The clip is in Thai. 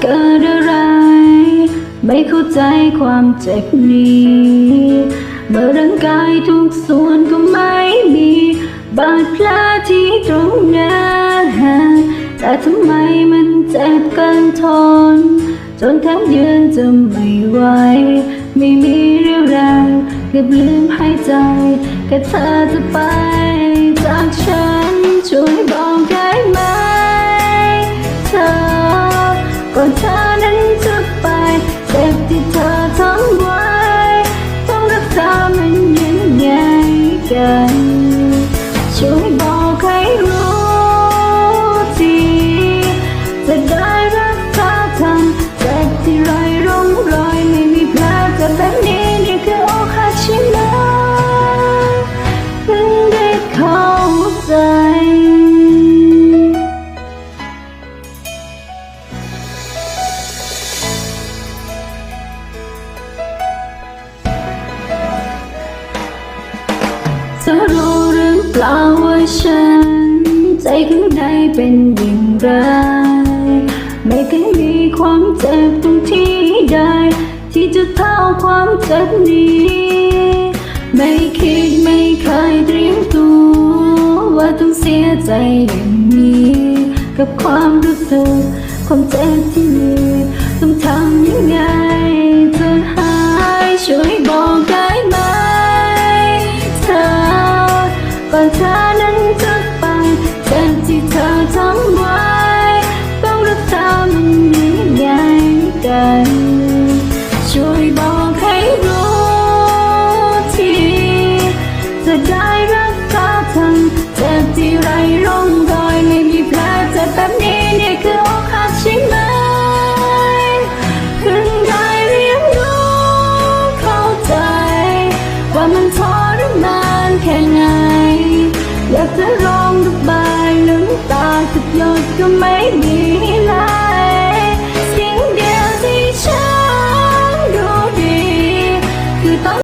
เกิดอะไร ไม่เข้าใจความเจ็บนี้เมื่อร่างกายทุกส่วนก็ไม่มี บาดแผลที่ตรงนั้นแต่ทำไมมันเจ็บเกินทน จนแทบยืนจะไม่ไหวไม่มีเรี่ยวแรงเกือบลืมหายใจแค่เธอจะไป รู้หรือเปล่าว่าฉัน ใจข้างในเป็นอย่างไร ไม่เคยมีความเจ็บตรงที่ใด ที่จะเท่าความเจ็บนี้ ไม่คิดไม่เคยเตรียมตัว ว่าต้องเสียใจอย่างนี้ กับความรู้สึกความเจ็บที่มีต้องทำยังไง เธอนั้นจะไปเจ็บที่เธอทำไว้ต้องรักษามันยังไงกัน ช่วยบอกให้รู้ทีจะได้รักษาทันเจ็บที่ไรร่องรอยไม่มีแผลเจ็บแบบนี้นี่คืออกหักใช่ไหมเพิ่งได้เรียนรู้เข้าใจ ว่ามันทรมานแค่ไหน อยา